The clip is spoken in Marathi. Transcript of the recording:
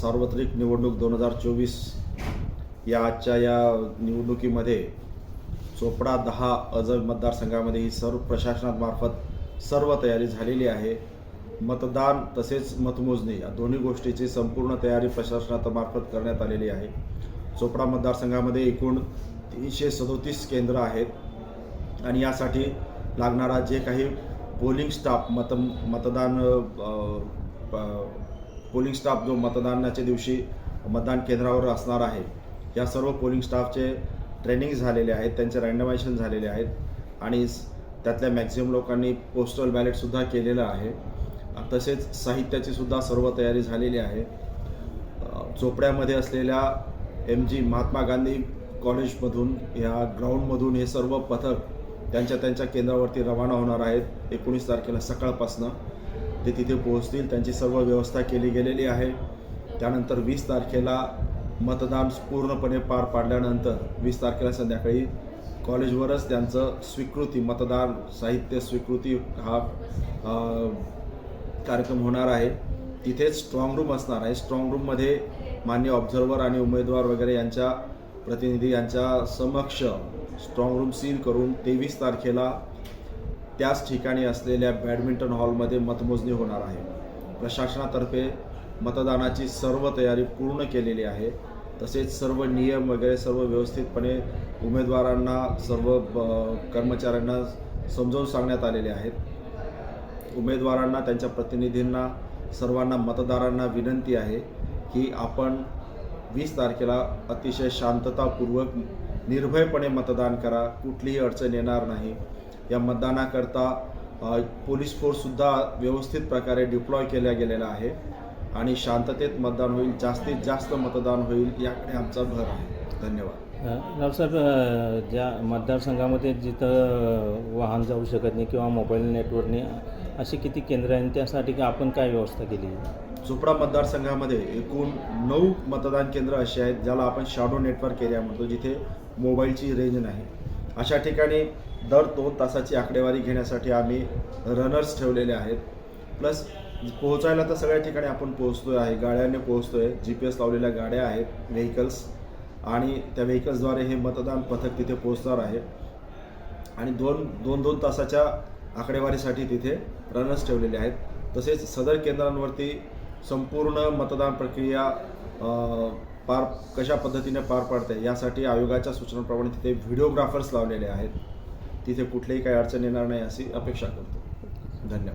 सार्वत्रिक निवडणूक दोन हजार चोवीस या आजच्या या निवडणुकीमध्ये चोपडा दहा अजब मतदारसंघामध्ये ही सर्व प्रशासनामार्फत सर्व तयारी झालेली आहे. मतदान तसेच मतमोजणी या दोन्ही गोष्टीची संपूर्ण तयारी प्रशासनामार्फत करण्यात आलेली आहे. चोपडा मतदारसंघामध्ये एकूण तीनशे सदोतीस केंद्र आहेत आणि यासाठी लागणारा जे काही पोलिंग स्टाफ मत मतदान प- पोलिंग स्टाफ जो मतदानाच्या दिवशी मतदान केंद्रावर असणार आहे या सर्व पोलिंग स्टाफचे ट्रेनिंग झालेले आहेत त्यांचे रँडमायझेशन झालेले आहेत आणि त्यातल्या मॅक्झिमम लोकांनी पोस्टल बॅलेटसुद्धा केलेलं आहे. तसेच साहित्याची सुद्धा सर्व तयारी झालेली आहे. चोपड्यामध्ये असलेल्या एम जी महात्मा गांधी कॉलेजमधून या ग्राउंडमधून हे सर्व पथक त्यांच्या त्यांच्या केंद्रावरती रवाना होणार आहेत एकोणीस तारखेला सकाळपासनं. ते तिथे पोहोचतील. त्यांची सर्व व्यवस्था केली गेलेली आहे. त्यानंतर वीस तारखेला मतदान पूर्णपणे पार पाडल्यानंतर वीस तारखेला संध्याकाळी कॉलेजवरच त्यांचं स्वीकृती मतदान साहित्य स्वीकृती हा कार्यक्रम होणार आहे. तिथेच स्ट्रॉंग रूम असणार आहे. स्ट्रॉंग रूममध्ये मान्य ऑब्झर्वर आणि उमेदवार वगैरे यांच्या प्रतिनिधी यांच्या समक्ष स्ट्रॉंग रूम सील करून तेवीस तारखेला त्याच ठिकाणी असलेल्या बॅडमिंटन हॉलमध्ये मतमोजणी होणार आहे. प्रशासनातर्फे मतदानाची सर्व तयारी पूर्ण केलेली आहे. तसेच सर्व नियम वगैरे सर्व व्यवस्थितपणे उमेदवारांना सर्व ब- कर्मचाऱ्यांना समजावून सांगण्यात आलेले आहेत. उमेदवारांना त्यांच्या प्रतिनिधींना सर्वांना मतदारांना विनंती आहे की आपण वीस तारखेला अतिशय शांततापूर्वक निर्भयपणे मतदान करा. कुठलीही अडचण येणार नाही. या मतदानाकरता पोलीस फोर्ससुद्धा व्यवस्थित प्रकारे डिप्लॉय केला गेलेला आहे. आणि शांततेत मतदान होईल जास्तीत जास्त मतदान होईल याकडे आमचा भर आहे. धन्यवाद. रावसाहेब ज्या मतदारसंघामध्ये जिथं वाहन जाऊ शकत नाही किंवा मोबाईल नेटवर्कने अशी किती केंद्र आहेत त्यासाठी का आपण काय व्यवस्था केली? चोपडा मतदारसंघामध्ये एकूण नऊ मतदान केंद्र अशी आहेत ज्याला आपण शॅडो नेटवर्क एरिया म्हणतो जिथे मोबाईलची रेंज नाही. अशा ठिकाणी दर दोन तासाची आकडेवारी घेण्यासाठी आम्ही रनर्स ठेवलेले आहेत. प्लस पोहोचायला तर सगळ्या ठिकाणी आपण पोहोचतो आहे. गाड्याने पोहोचतो आहे जी पी एस लावलेल्या गाड्या आहेत व्हेकल्स आणि त्या व्हेकल्सद्वारे हे मतदान पथक तिथे पोहोचणार आहे. आणि दोन दोन दोन तासाच्या आकडेवारीसाठी तिथे रनर्स ठेवलेले आहेत. तसेच सदर केंद्रांवरती संपूर्ण मतदान प्रक्रिया पार कशा पद्धतीने पार पाडते यासाठी आयोगाच्या सूचनांप्रमाणे तिथे व्हिडिओग्राफर्स लावलेले आहेत. तिथे कुठलीही काही अडचण येणार नाही अशी अपेक्षा करतो. धन्यवाद.